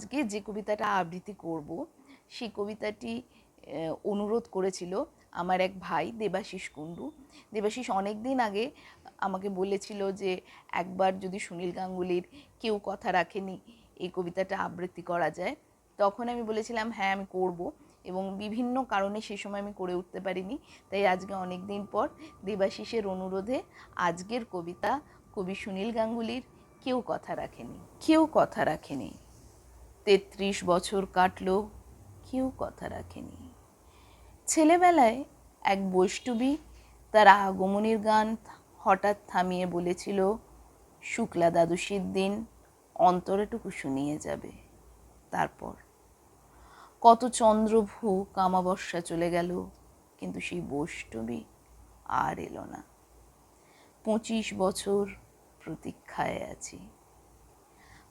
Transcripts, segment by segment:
আজকে যে কবিতাটা আবৃত্তি করব, সেই কবিতাটি অনুরোধ করেছিল আমার এক ভাই দেবাশিস কুণ্ডু। দেবাশিস অনেক দিন আগে আমাকে বলেছিল যে, একবার যদি সুনীল গাঙ্গুলির কেউ কথা রাখেনি, এই কবিতাটা আবৃত্তি করা যায়। তখন আমি বলেছিলাম হ্যাঁ আমি করব। এবং বিভিন্ন কারণে সেই সময় আমি করে উঠতে পারিনি। তাই আজকে অনেক দিন পর দেবাশিসের অনুরোধে আজকের কবিতা, কবি সুনীল গাঙ্গুলির কেউ কথা রাখেনি, কেউ কথা রাখেনি। তেত্রিশ বছর কাটলো, কেউ কথা রাখেনি। ছেলেবেলায় এক বৈষ্ণবী তার আগমনের গান হঠাৎ থামিয়ে বলেছিল, শুক্লা দ্বাদশীর দিন অন্তরেটুকু শুনিয়ে যাবে। তারপর, কত চন্দ্রভূ কামাবস্যা চলে গেল, কিন্তু সেই বৈষ্ণবী আর এলো না। পঁচিশ বছর প্রতীক্ষায় আছি।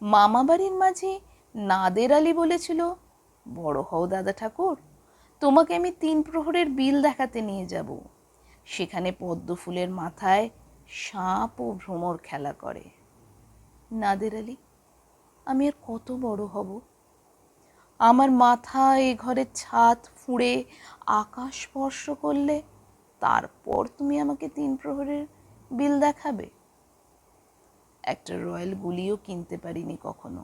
মামাবাড়ির মাঝে নাদের আলী বলেছিল, বড় হও দাদা ঠাকুর, তোমাকে আমি তিন প্রহরের বিল দেখাতে নিয়ে যাব। সেখানে পদ্ম ফুলের মাথায় সাপ ও ভ্রমর খেলা করে। নাদের আলী, আমি আর কত বড় হব? আমার মাথা এ ঘরের ছাদ ফুঁড়ে আকাশ স্পর্শ করলে তারপর তুমি আমাকে তিন প্রহরের বিল দেখাবে? একটা রয়্যাল গুলিও কিনতে পারিনি কখনো।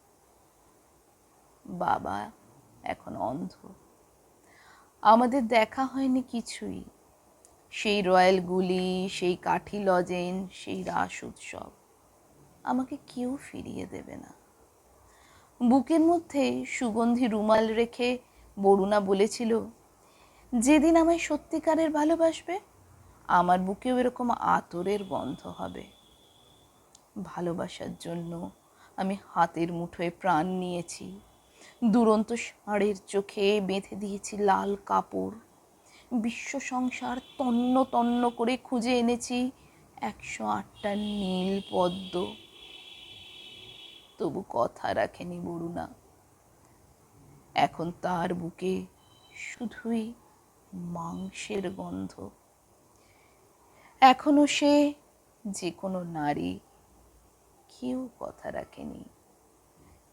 বাবা এখন অন্ধ। আমাদের দেখা হয়নি কিছুই। সেই রয়্যাল গুলি, সেই কাঠি লজেন, সেই রাস উৎসব। আমাকে কেউ ফিরিয়ে দেবে না। বুকের মধ্যে সুগন্ধি রুমাল রেখে বরুণা বলেছিল, যেদিন আমায় সত্যিকারের ভালোবাসবে, আমার বুকেও এরকম আতরের গন্ধ হবে। ভালোবাসার জন্য আমি হাতের মুঠোয় প্রাণ নিয়েছি। দুরন্ত ষাঁড়ের চোখে বেঁধে দিয়েছি লাল কাপড়। বিশ্ব সংসার তন্ন তন্ন করে খুঁজে এনেছি একশো আটটা নীল পদ্ম। তবু কথা রাখেনি বরুণা। এখন তার বুকে শুধুই মাংসের গন্ধ। এখনও সে যে কোনো নারী, কেউ কথা রাখেনি।